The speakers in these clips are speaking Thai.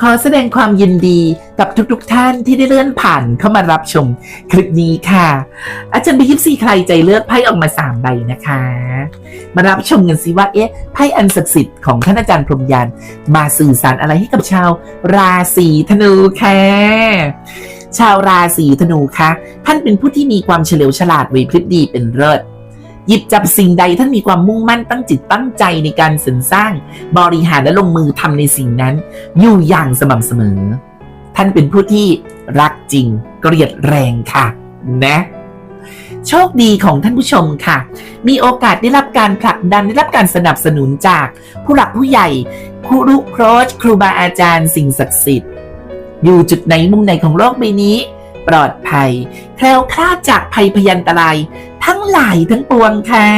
ขอแสดงความยินดีกับทุกๆทท่านที่ได้เลื่อนผ่านเข้ามารับชมคลิปนี้ค่ะ อาจารย์บียิปซีใครใจเลือกไพ่ออกมาสามใบนะคะ มารับชมกันสิว่าเอ๊ะไพ่อันศักดิ์สิทธิ์ของท่านอาจารย์พรมยานมาสื่อสารอะไรให้กับชาวราศีธนูค่ะชาวราศีธนูคะท่านเป็นผู้ที่มีความเฉลียวฉลาดไหวพริบดีเป็นเลิศ หยิบจับสิ่งใดท่านมีความมุ่งมั่นตั้งจิตตั้งใจในการสรรสร้างบริหารและลงมือทำในสิ่งนั้นอยู่อย่างสม่ำเสมอ ท่านเป็นผู้ที่รักจริงเกลียดแรงค่ะ นะโชคดีของท่านผู้ชมค่ะ มีโอกาสได้รับการผลักดันได้รับการสนับสนุนจากผู้หลักผู้ใหญ่ครูรุโครชครูบาอาจารย์สิ่งศักดิ์สิทธิ์ อยู่จุดไหนมุมไหนของโลกใบนี้ ปลอดภัย แคล้วคลาดจากภัยพยันตราย ทั้งหลายทั้งปวงค่ะ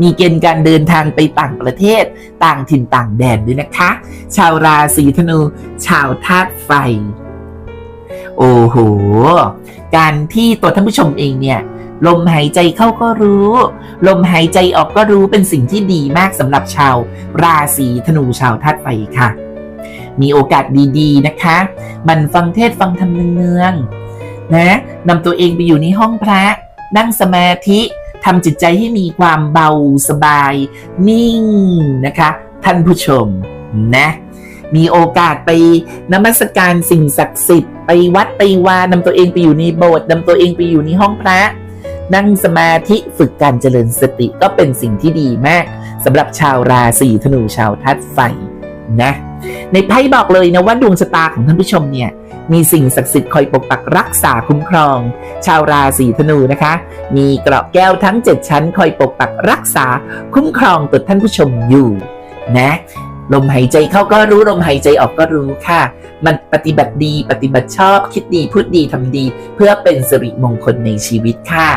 มีเกณฑ์การเดินทางไปต่างประเทศ ต่างถิ่นต่างแดนด้วยนะคะ ชาวราศีธนู ชาวธาตุไฟ โอ้โห การที่ตัวท่านผู้ชมเองเนี่ยลมหายใจเข้าก็รู้ ลมหายใจออกก็รู้เป็นสิ่งที่ดีมากสำหรับชาว ราศีธนูชาวธาตุไฟค่ะ มีโอกาสดีๆนะคะ มันฟังเทศฟังธรรมเนืองๆนะนำตัวเองไปอยู่ในห้องพระ นั่งสมาธิทำจิตใจให้มีความเบาสบาย นิ่งนะคะ ท่านผู้ชมนะมีโอกาสไปนมัสการสิ่งศักดิ์สิทธิ์ไปวัดไปวานำตัวเองไปอยู่ในโบสถ์นำตัวเองไปอยู่ในห้องพระ นั่งสมาธิฝึกการเจริญสติก็เป็นสิ่งที่ดีมากสำหรับชาวราศีธนูชาวธาตุไฟนะ ในไพ่บอกเลยนะว่าดวงชะตาของท่านผู้ชมเนี่ยมีสิ่งศักดิ์สิทธิ์คอยปกปักรักษาคุ้มครอง ชาวราศีธนูนะคะ มีเกราะแก้วทั้ง 7 ชั้น คอยปกปักรักษาคุ้มครองตัวท่านผู้ชมอยู่นะลมหายใจเข้าก็รู้ลมหายใจออกก็รู้ค่ะ มันปฏิบัติดีปฏิบัติชอบ คิดดีพูดดีทำดี เพื่อเป็นสิริมงคลในชีวิตค่ะ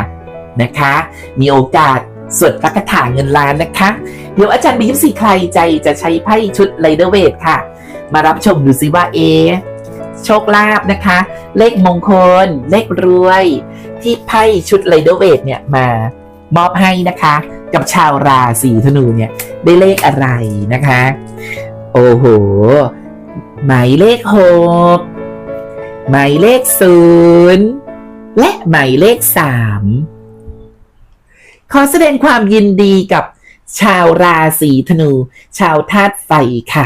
นะคะ มีโอกาส ส่วดพระคาถาเงินล้านนะคะ เดี๋ยวอาจารย์บียิปซีใครใจจะใช้ไพ่ชุดไลเดอร์เวทค่ะ มารับชมดูซิว่าเอโชคลาภนะคะ เลขมงคล เลขรวย ที่ไพ่ชุดไลเดอร์เวทเนี่ยมามอบให้นะคะ กับชาวราศีธนูเนี่ยได้เลขอะไรนะคะ โอ้โห หมายเลขหกหมายเลขศูนย์และหมายเลขสาม ขอแสดงความยินดีกับชาวราศีธนู ชาวธาตุไฟค่ะ